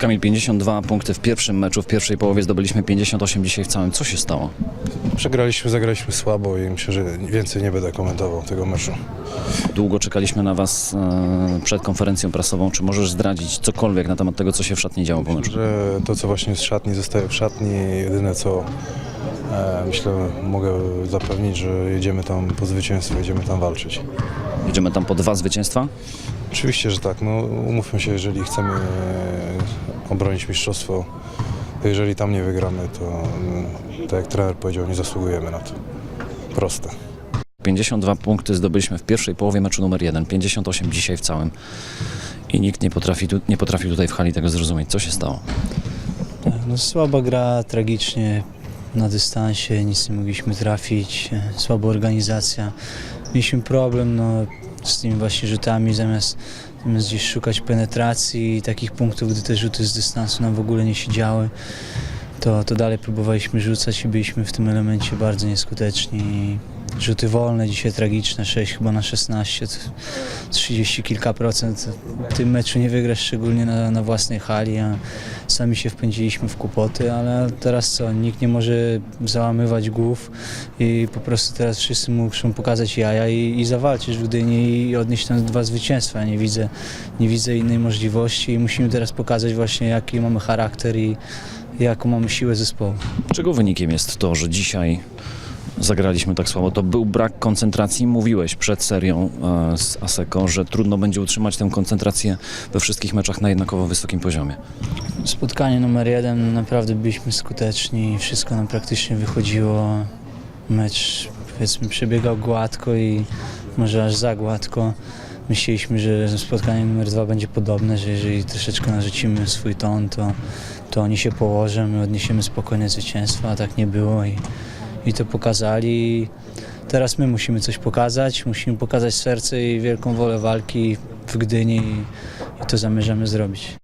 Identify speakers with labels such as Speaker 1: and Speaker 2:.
Speaker 1: Kamil, 52 punkty w pierwszym meczu, w pierwszej połowie zdobyliśmy 58 dzisiaj w całym. Co się stało?
Speaker 2: Przegraliśmy, zagraliśmy słabo i myślę, że więcej nie będę komentował tego meczu.
Speaker 1: Długo czekaliśmy na Was e, przed konferencją prasową. Czy możesz zdradzić cokolwiek na temat tego, co się w szatni działo po meczu?
Speaker 2: Że to, co właśnie z szatni, zostaje w szatni. Jedyne, co myślę, mogę zapewnić, że jedziemy tam po zwycięstwo, jedziemy tam walczyć.
Speaker 1: Jedziemy tam po dwa zwycięstwa?
Speaker 2: Oczywiście, że tak. No, umówmy się, jeżeli chcemy e, obronić mistrzostwo, to jeżeli tam nie wygramy, to mm, tak jak trener powiedział, nie zasługujemy na to. Proste.
Speaker 1: 52 punkty zdobyliśmy w pierwszej połowie meczu numer 1, 58 dzisiaj w całym. I nikt nie potrafi, tu, nie potrafi tutaj w hali tego zrozumieć. Co się stało?
Speaker 3: No, słaba gra, tragicznie na dystansie, nic nie mogliśmy trafić, e, słaba organizacja. Mieliśmy problem no, z tymi właśnie rzutami, zamiast, zamiast gdzieś szukać penetracji i takich punktów, gdy te rzuty z dystansu nam w ogóle nie siedziały, to, to dalej próbowaliśmy rzucać i byliśmy w tym elemencie bardzo nieskuteczni. Rzuty wolne, dzisiaj tragiczne, 6 chyba na 16, to 30 kilka procent. W tym meczu nie wygrasz, szczególnie na, na własnej hali, a sami się wpędziliśmy w kłopoty, ale teraz co, nikt nie może załamywać głów i po prostu teraz wszyscy muszą pokazać jaja i, i zawalczyć w Gdyni i odnieść tam dwa zwycięstwa. Nie widzę, nie widzę innej możliwości i musimy teraz pokazać właśnie jaki mamy charakter i jaką mamy siłę zespołu.
Speaker 1: Czego wynikiem jest to, że dzisiaj zagraliśmy tak słabo? To był brak koncentracji. Mówiłeś przed serią e, z Aseko, że trudno będzie utrzymać tę koncentrację we wszystkich meczach na jednakowo wysokim poziomie.
Speaker 3: Spotkanie numer jeden, naprawdę byliśmy skuteczni, wszystko nam praktycznie wychodziło. Mecz powiedzmy przebiegał gładko i może aż za gładko. Myśleliśmy, że spotkanie numer dwa będzie podobne, że jeżeli troszeczkę narzucimy swój ton, to, to oni się położą, my odniesiemy spokojne zwycięstwo, a tak nie było i, i to pokazali. Teraz my musimy coś pokazać, musimy pokazać serce i wielką wolę walki w Gdyni i, to zamierzamy zrobić.